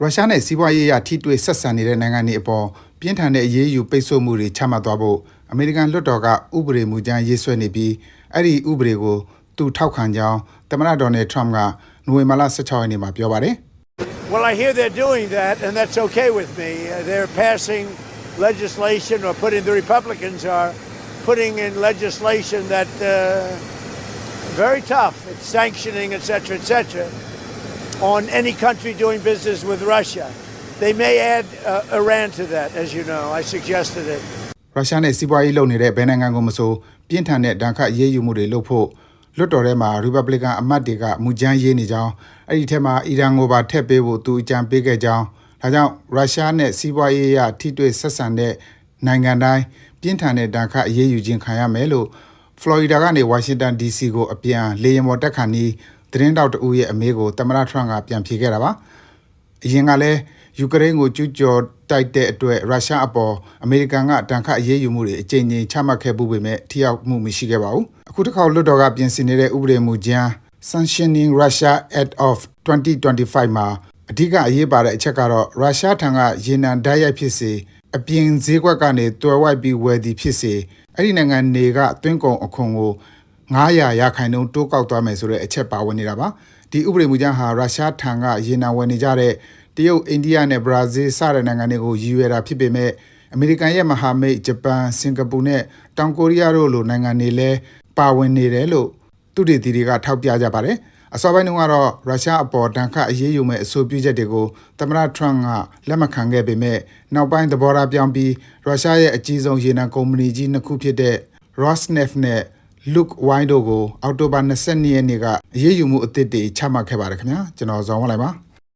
ရုရှားနဲ့စီးပွားရေးအရထိတွေ့ဆက်ဆံနေတဲ့နိုင်ငံတွေအပေါ်ပြင်းထန်တဲ့အရေးယူပိတ်ဆို့မှုတွေချမှတ်သွားဖို့အမေရိကန်လွှတ်တော်ကဥပဒေမူကြမ်းရေးဆွဲနေပြီးအဲ့ဒီဥပဒေကိုသူထောက်ခံကြောင်းသမ္မတဒေါ်နယ်ထရမ့်ကနိုဝင်ဘာလ16ရက်နေ့မှာပြောပါတယ် Well, I hear they're doing that, and that's okay with me. Uh, they're passing legislation, or putting the Republicans are putting in legislation that uh, very tough. It's sanctioning, etc., etc., on any country doing business with Russia. They may add uh, Iran to that, as you know. I suggested it. ရုရှားနဲ့စီးပွားရေးလုပ်နေတဲ့ဘယ်နိုင်ငံကိုမဆိုပြင်းထန်တဲ့ဒဏ်ခတ်အရေးယူမှုတွေလုပ်ဖို့လွှတ်တော်ထဲမှာ Republican အမတ်တွေကမူကြမ်းရေးနေကြောင်းအဲ့ဒီထဲမှာအီရန်ကိုပါထည့်ပေးဖို့သူအကြံပေးခဲ့ကြောင်းဒါကြောင့်ရုရှားနဲ့စီးပွားရေးအရထိတွေ့ဆက်ဆံတဲ့နိုင်ငံတိုင်းပြင်းထန်တဲ့ဒဏ်ခတ်အရေးယူခြင်းခံရမယ်လို့ Florida ကနေ Washington DC ကိုအပြန်လေယာဉ်ပေါ်တက်ခါနီး သတင်းတောက်တဦးရဲ့အမေးကိုသမ္မတထရန့်ကပြန်ဖြေခဲ့တာပါအရင်ကလည်းယူကရိန်းကိုကျူးကျော်တိုက်တဲ့အတွက်ရုရှားအပေါ်အမေရိကန်ကတန်ခတ်အရေးယူမှုတွေအကြိမ်ကြိမ်ချမှတ်ခဲ့မှုပေမဲ့ထိရောက်မှုမရှိခဲ့ပါဘူးအခုတစ်ခါလွှတ်တော်ကပြင်ဆင်နေတဲ့ဥပဒေမူကြမ်း Sanctioning Russia Act of 2025မှာအဓိကအရေးပါတဲ့အချက်ကတော့ရုရှားထံကရေနံဓာတ်ရိုက်ဖြစ်စေအပြင်ဈေးကွက်ကနေတွယ်ဝိုက်ပြီးဝယ်သည်ဖြစ်စေအဲ့ဒီနိုင်ငံတွေကတွင်းကုန်အခွန်ကို 900ရာခိုင်နှုန်းတိုးကောက်သွားမယ်ဆိုတဲ့အချက်ပါဝင်နေတာပါဒီဥပဒေမူကြမ်းဟာရုရှားထံကရေနံဝယ်နေကြတဲ့တရုတ်အိန္ဒိယနဲ့ဘရာဇီးစတဲ့နိုင်ငံတွေကိုရည်ရွယ်တာဖြစ်ပေမဲ့အမေရိကန်ရဲ့မဟာမိတ်ဂျပန်စင်ကာပူနဲ့တောင်ကိုရီးယားတို့လိုနိုင်ငံတွေလည်းပါဝင်နေတယ်လို့သူတေသီတွေကထောက်ပြကြပါတယ်အစောပိုင်းတုန်းကတော့ရုရှားအပေါ်တန်ခတ်အရေးယူမဲ့အဆိုပြုချက်တွေကိုသမ္မတထရန့်ကလက်မခံခဲ့ပေမဲ့နောက်ပိုင်းသဘောထားပြောင်းပြီးရုရှားရဲ့အကြီးဆုံးရေနံကုမ္ပဏီကြီးနှစ်ခုဖြစ်တဲ့ Rosneft နဲ့ Luke Wine တို့ကိုအောက်တိုဘာ22ရက်နေ့ကအရေးယူမှုအသစ်တွေချမှတ်ခဲ့ပါတယ်ခင်ဗျာကျွန်တော်ဇော်ဝင်းလိုက်ပါ